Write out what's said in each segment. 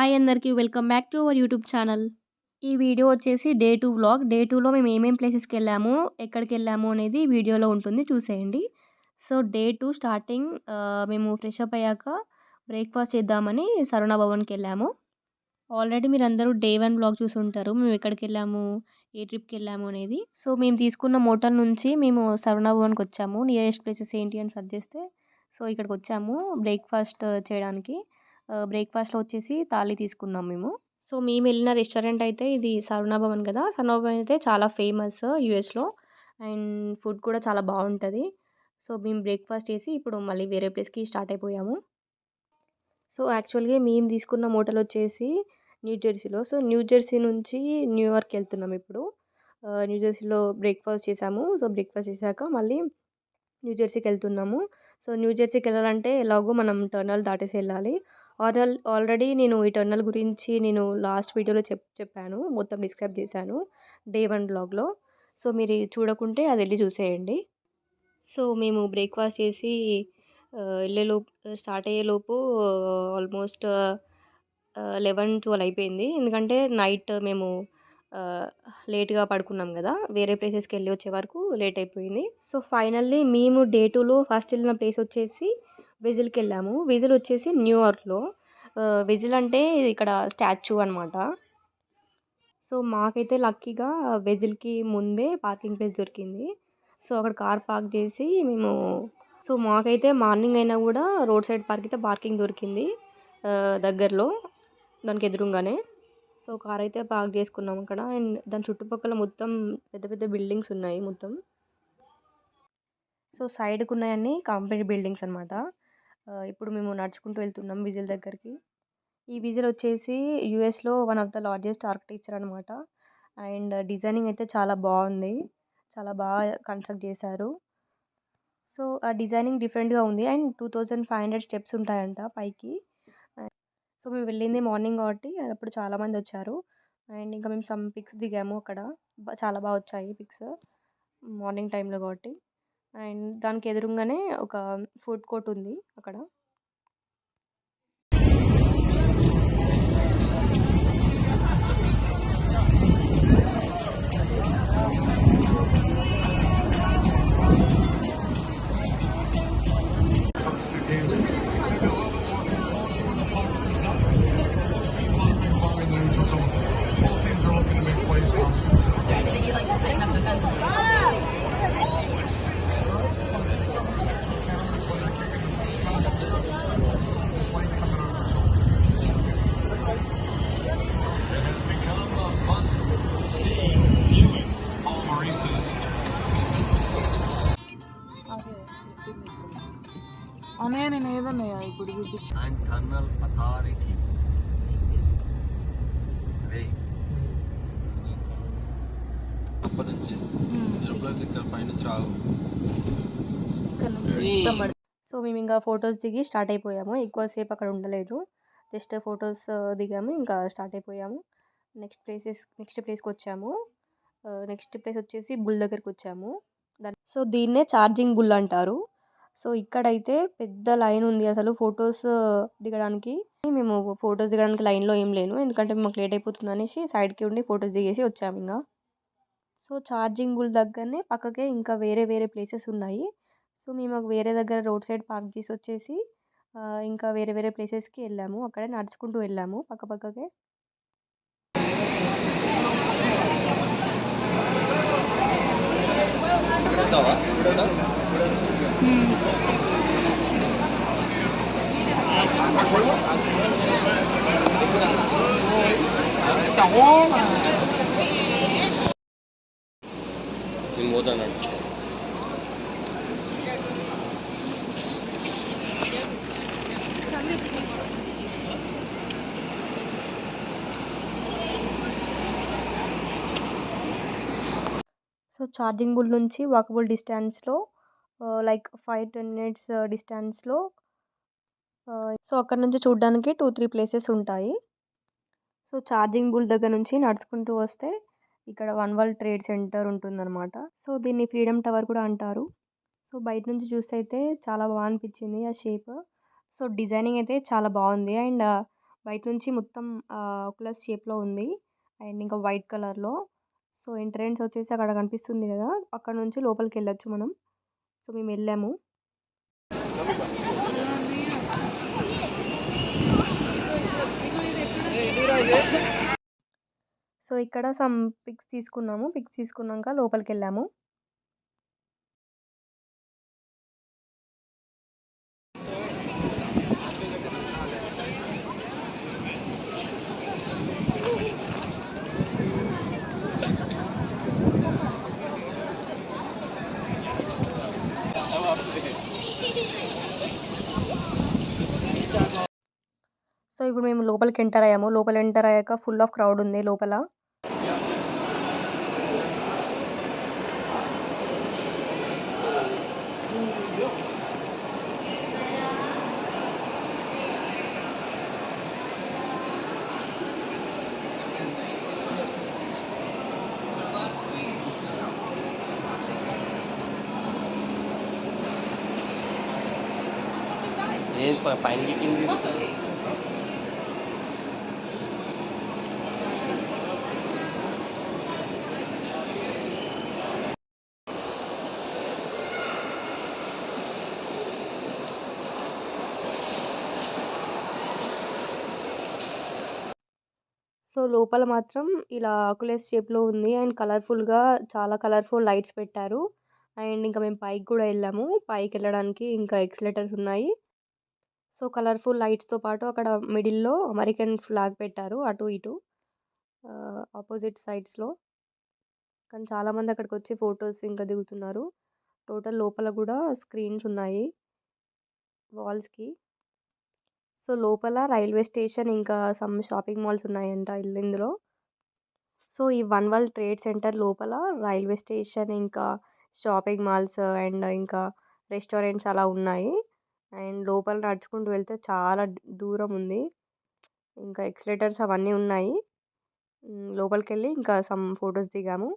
Hi అందరికీ welcome back to our YouTube channel. ఈ video వచ్చేసి డే టూ వ్లాగ్. డే టూలో మేము ఏమేమి ప్లేసెస్కి వెళ్ళాము ఎక్కడికి వెళ్ళాము అనేది వీడియోలో ఉంటుంది చూసేయండి. సో డే టూ స్టార్టింగ్ మేము ఫ్రెష్ అప్ అయ్యాక బ్రేక్ఫాస్ట్ చేద్దామని సరుణ భవన్కి వెళ్ళాము. ఆల్రెడీ మీరు అందరూ డే వన్ బ్లాగ్ చూసి ఉంటారు మేము ఎక్కడికి వెళ్ళాము ఏ ట్రిప్కి వెళ్ళాము అనేది. సో మేము తీసుకున్న మోటల్ నుంచి మేము సరుణ భవన్కి వచ్చాము. నియరెస్ట్ ప్లేసెస్ ఏంటి అని సర్చ్ చేస్తే సో ఇక్కడికి వచ్చాము బ్రేక్ఫాస్ట్ చేయడానికి. బ్రేక్ఫాస్ట్లో వచ్చేసి తాళి తీసుకున్నాం మేము. సో మేము వెళ్ళిన రెస్టారెంట్ అయితే ఇది సరుణ భవన్ కదా! సరుణ భవన్ అయితే చాలా ఫేమస్ యూఎస్లో. అండ్ ఫుడ్ కూడా చాలా బాగుంటుంది. సో మేము బ్రేక్ఫాస్ట్ చేసి ఇప్పుడు మళ్ళీ వేరే ప్లేస్కి స్టార్ట్ అయిపోయాము. సో యాక్చువల్గా మేము తీసుకున్న హోటల్ వచ్చేసి న్యూ జెర్సీలో. సో న్యూ జెర్సీ నుంచి న్యూయార్క్ వెళ్తున్నాం ఇప్పుడు. న్యూ జెర్సీలో బ్రేక్ఫాస్ట్ చేసాము. సో బ్రేక్ఫాస్ట్ చేశాక మళ్ళీ న్యూ జెర్సీకి వెళ్తున్నాము. సో న్యూ జెర్సీకి వెళ్ళాలంటే ఎలాగో మనం టర్నల్ దాటేసి వెళ్ళాలి. ఆర్ఎల్ ఆల్రెడీ నేను ఈ టర్నల్ గురించి నేను లాస్ట్ వీడియోలో చెప్ చెప్పాను మొత్తం డిస్క్రైబ్ చేశాను డే వన్ బ్లాగ్లో. సో మీరు చూడకుంటే అది వెళ్ళి చూసేయండి. సో మేము బ్రేక్ఫాస్ట్ చేసి వెళ్ళేలోపు స్టార్ట్ అయ్యేలోపు ఆల్మోస్ట్ లెవెన్ ట్వెల్వ్ అయిపోయింది. ఎందుకంటే నైట్ మేము లేట్గా పడుకున్నాం కదా వేరే ప్లేసెస్కి వెళ్ళి వచ్చే వరకు లేట్ అయిపోయింది. సో ఫైనల్లీ మేము డే టూలో ఫస్ట్ వెళ్ళిన ప్లేస్ వచ్చేసి విజిల్కి వెళ్ళాము విజిల్ వచ్చేసి న్యూయార్క్లో. విజిల్ అంటే ఇక్కడ స్టాచ్యూ అనమాట సో మాకైతే లక్కీగా వెజిల్కి ముందే పార్కింగ్ ప్లేస్ దొరికింది. సో అక్కడ కార్ పార్క్ చేసి మేము సో మాకైతే మార్నింగ్ అయినా కూడా రోడ్ సైడ్ పార్క్ అయితే పార్కింగ్ దొరికింది. దగ్గరలో దానికి ఎదురుగానే. సో కార్ అయితే పార్క్ చేసుకున్నాం అక్కడ. అండ్ దాని చుట్టుపక్కల మొత్తం పెద్ద పెద్ద బిల్డింగ్స్ ఉన్నాయి మొత్తం. సో సైడ్కి ఉన్నాయన్నీ కంపెనీ బిల్డింగ్స్ అనమాట ఇప్పుడు మేము నడుచుకుంటూ వెళ్తున్నాం విజిల్ దగ్గరికి. ఈ విజిల్ వచ్చేసి యూఎస్లో one of the largest architecture అనమాట అండ్ డిజైనింగ్ అయితే చాలా బాగుంది. చాలా బాగా కన్స్ట్రక్ట్ చేశారు. సో ఆ డిజైనింగ్ డిఫరెంట్గా ఉంది. And two thousand five hundred steps ఉంటాయంట పైకి. సో మేము వెళ్ళింది మార్నింగ్ కాబట్టి అప్పుడు చాలామంది వచ్చారు. అండ్ ఇంకా మేము సమ్ పిక్స్ దిగాము అక్కడ. చాలా బాగా వచ్చాయి పిక్స్ మార్నింగ్ టైంలో కాబట్టి. అండ్ దానికి ఎదురుగానే ఒక ఫుడ్ కోర్ట్ ఉంది అక్కడ. అనే నేను ఏదన్నయ్యా ఇప్పుడు చూపించి అండ్ టర్నల్ అథారిటీ రే. అప్పటి నుంచి. ఏరోప్లేన్స్ ఇక్కడ పైనుంచి రావు. ఇక్కడ నుంచి మొత్తం పడు- సో మేము ఇంకా ఫొటోస్ దిగి స్టార్ట్ అయిపోయాము. ఎక్కువసేపు అక్కడ ఉండలేదు. జస్ట్ ఫొటోస్ దిగాము. ఇంకా స్టార్ట్ అయిపోయాము. నెక్స్ట్ ప్లేసెస్ నెక్స్ట్ ప్లేస్కి వచ్చాము. నెక్స్ట్ ప్లేస్ వచ్చేసి బుల్ దగ్గరికి వచ్చాము. సో దీన్నే ఛార్జింగ్ బుల్ అంటారు. సో ఇక్కడైతే పెద్ద లైన్ ఉంది అసలు ఫొటోస్ దిగడానికి. మేము ఫొటోస్ దిగడానికి లైన్లో ఏం లేను. ఎందుకంటే మాకు లేట్ అయిపోతుంది అనేసి సైడ్కి ఉండి ఫొటోస్ దిగేసి వచ్చాము ఇంకా సో ఛార్జింగ్ బుల్ దగ్గరనే పక్కకే ఇంకా వేరే వేరే ప్లేసెస్ ఉన్నాయి. సో మేము వేరే దగ్గర రోడ్ సైడ్ పార్క్ చేసి వచ్చేసి ఇంకా వేరే వేరే ప్లేసెస్కి వెళ్ళాము. అక్కడే నడుచుకుంటూ వెళ్ళాము పక్క పక్కకే. నేను పోతాను సో ఛార్జింగ్ బుల్ నుంచి వాకబుల్ డిస్టెన్స్లో లైక్ ఫైవ్ టెన్ మినిట్స్ డిస్టెన్స్లో సో అక్కడ నుంచి చూడడానికి టూ త్రీ ప్లేసెస్ ఉంటాయి. సో ఛార్జింగ్ బుల్ దగ్గర నుంచి నడుచుకుంటూ వస్తే ఇక్కడ వన్ వరల్డ్ ట్రేడ్ సెంటర్ ఉంటుందన్నమాట. సో దీన్ని ఫ్రీడమ్ టవర్ కూడా అంటారు. సో బయట నుంచి చూస్తే అయితే చాలా బాగా అనిపించింది ఆ షేప్ సో డిజైనింగ్ అయితే చాలా బాగుంది. అండ్ uh, బయట నుంచి మొత్తం ఒకలస్ షేప్లో ఉంది. అండ్ ఇంకా వైట్ కలర్లో సో ఎంట్రన్స్ వచ్చేసి అక్కడ కనిపిస్తుంది కదా. అక్కడ నుంచి లోపలికి వెళ్ళొచ్చు మనం. సో మేము వెళ్ళాము సో ఇక్కడ సమ్ పిక్స్ తీసుకున్నాము. పిక్స్ తీసుకున్నాక లోపలికి వెళ్ళాము సో ఇప్పుడు మేము లోపలికి ఎంటర్ అయ్యాము. లోపల ఎంటర్ అయ్యాక ఫుల్ ఆఫ్ క్రౌడ్ ఉంది లోపల. ఏం పైన కింది సో లోపల మాత్రం ఇలా ఆకులస్ షేప్లో ఉంది. అండ్ కలర్ఫుల్గా చాలా కలర్ఫుల్ లైట్స్ పెట్టారు. అండ్ ఇంకా మేము పైకి కూడా వెళ్ళాము. పైకి వెళ్ళడానికి ఇంకా ఎక్స్లేటర్స్ ఉన్నాయి. సో కలర్ఫుల్ లైట్స్తో పాటు అక్కడ మిడిల్లో అమెరికన్ ఫ్లాగ్ పెట్టారు అటు ఇటు. ఆపోజిట్ సైడ్స్లో. కానీ చాలామంది అక్కడికి వచ్చి ఫొటోస్ ఇంకా దిగుతున్నారు. టోటల్ లోపల కూడా స్క్రీన్స్ ఉన్నాయి. వాల్స్కి. సో లోపల రైల్వే స్టేషన్ ఇంకా సమ్ షాపింగ్ మాల్స్ ఉన్నాయంట ఇల్లు ఇందులో. సో ఈ వన్ వరల్డ్ ట్రేడ్ సెంటర్ లోపల రైల్వే స్టేషన్ ఇంకా షాపింగ్ మాల్స్ అండ్ ఇంకా రెస్టారెంట్స్ అలా ఉన్నాయి. అండ్ లోపల నడుచుకుంటూ వెళ్తే చాలా దూరం ఉంది. ఇంకా ఎక్సలేటర్స్ అవన్నీ ఉన్నాయి. లోపలికి వెళ్ళి ఇంకా సమ్ ఫొటోస్ దిగాము.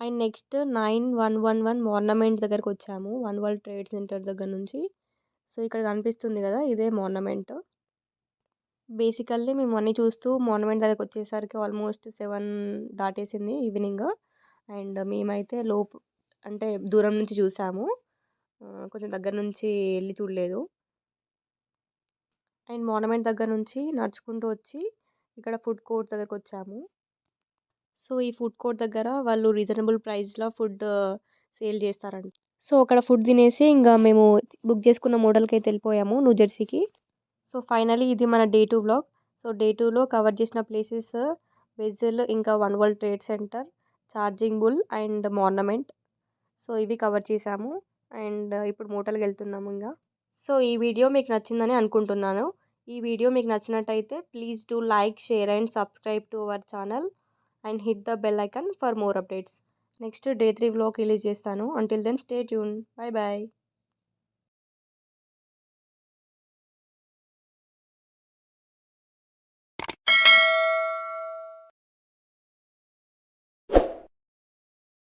And next nine one one one monument దగ్గరకు వచ్చాము. వన్ వరల్డ్ ట్రేడ్ సెంటర్ దగ్గర నుంచి. సో ఇక్కడ కనిపిస్తుంది కదా ఇదే మార్నమెంట్. బేసికల్లీ మేము అన్నీ చూస్తూ మార్నమెంట్ దగ్గరకు వచ్చేసరికి ఆల్మోస్ట్ సెవెన్ దాటేసింది ఈవినింగ్. అండ్ మేమైతే లోపు అంటే దూరం నుంచి చూసాము. కొంచెం దగ్గర నుంచి వెళ్ళి చూడలేదు. అండ్ మోర్నమెంట్ దగ్గర నుంచి నడుచుకుంటూ వచ్చి ఇక్కడ ఫుడ్ కోర్ట్ దగ్గరకు వచ్చాము. సో ఈ ఫుడ్ కోర్ట్ దగ్గర వాళ్ళు రీజనబుల్ ప్రైస్లో ఫుడ్ సేల్ చేస్తారంట. సో అక్కడ ఫుడ్ తినేసి ఇంకా మేము బుక్ చేసుకున్న మోడల్కి అయితే వెళ్ళిపోయాము న్యూ జెర్సీకి. సో ఫైనలీ ఇది మన day two blog. So day టూలో కవర్ చేసిన ప్లేసెస్ వెజల్ ఇంకా one world trade center charging bull and మార్నమెంట్ so ఇవి కవర్ చేసాము. అండ్ ఇప్పుడు మూటలకు వెళ్తున్నాము ఇంకా సో ఈ వీడియో మీకు నచ్చిందని అనుకుంటున్నాను. ఈ వీడియో మీకు నచ్చినట్టయితే please do like share and subscribe to our channel and hit the bell icon for more updates. Next day three vlog release చేస్తాను. Until then stay tune bye bye